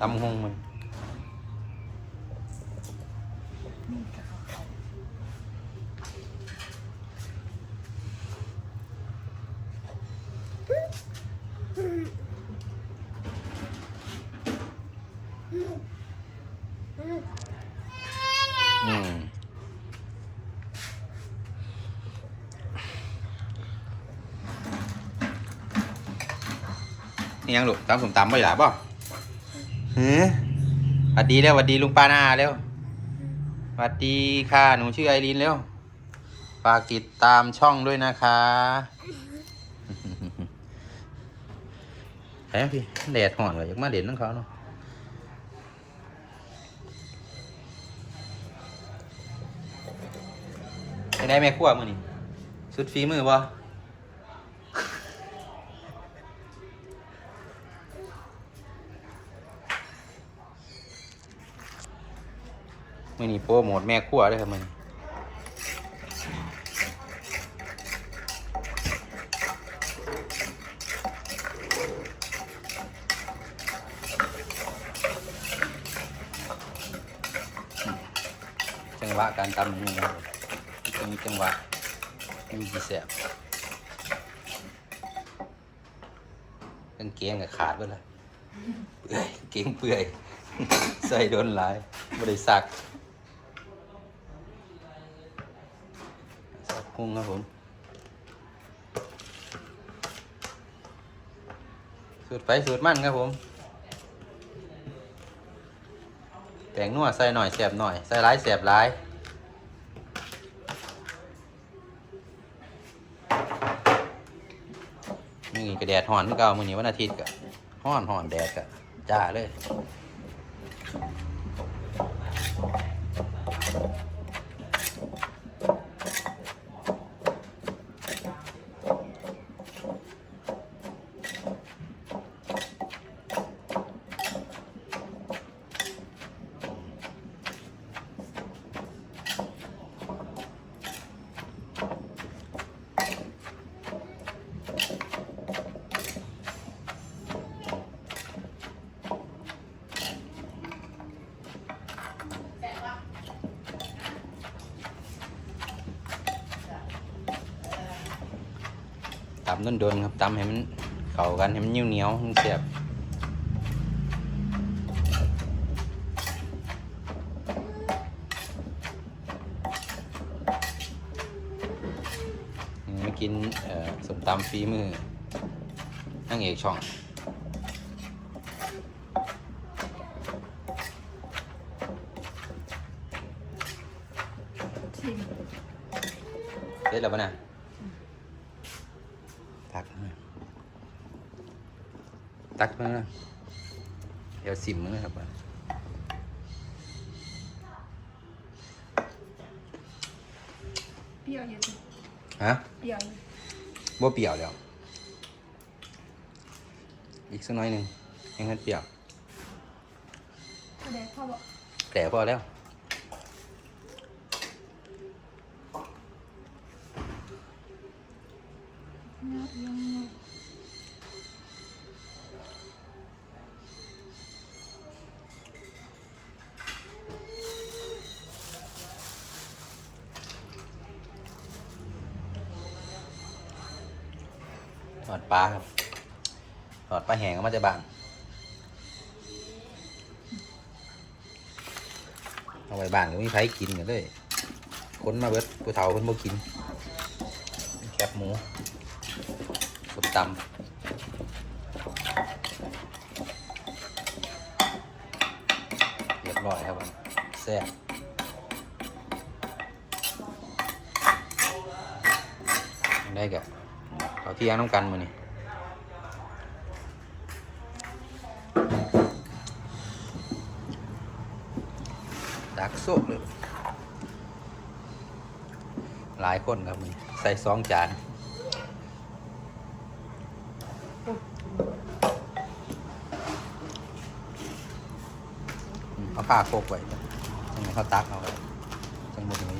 ตำหงมันนี่กับเขาเฮ้หวัดดีแล้วหวัดดีลุงป้าหน้าแล้วหวัดดีค่ะ หนูชื่อไอรีนแล้วฝากติดตามช่องด้วยนะคะเฮ้ยพี่แดดห่อนเลยอยากมาเด่นนั่งเขาเนาะได้แม่ครัวมือนี่สุดฝีมือบ่ มือนี่โปรโมทแม่ครัวด้วยครับมือนี้จังหวะการตำนี่นะครับจะมีจังหวะมีกี่แสบกางเกงกับขาดไปเลยเปื่อยกางเกงเปื่อย ใส่โดนหลายไม่ได้ กสักพุงครับผมสูตรไปสูตรมันครับผมแป้งนัวใส่หน่อยแสบหน่อยใส่ร้ายแสบร้ายนี่กระแดดห่อนเมื่อเก่ามือนี้วันอาทิตย์กะห่อนห่อนแดดกะจ้าเลย ตำโดนๆครับตำให้มันเข้ากันให้มันเหนียวเหนียวๆมันเสียบนี่มากินเอ่อสมตำฝีมือนั่งเอกช่องชิมเด็ดแล้วปะเนี่ยตักมา ตักมาเดี๋ยวสิมมือครับเปรี้ยวเยอะจังฮะเปรี้ยวเลยบ่เปรี้ยวแล้ว อีกสักหน้อยหนึ่งยังให้เปรี้ยวแสดงพ่อบอกแต่พอแล้วเนื้อยัง ทอดปลาครับทอดปลาแห้งออกมาจากบ้านเอาไว้บ้านก็มีไผกินกันเลยคนมาเบิดผู้เฒ่าคนบ่กิน แคบหมูสุดตำเรียบร้อยครับผมแซ่บได้กะ เขาเที่ยงน้ำกันมือนี่ดักโซกเลยหลายคนครับมือนี้ใส่สองจานเอาผ้าโคกไว้จังไงเขาตักเอาไว้จังหมดเลย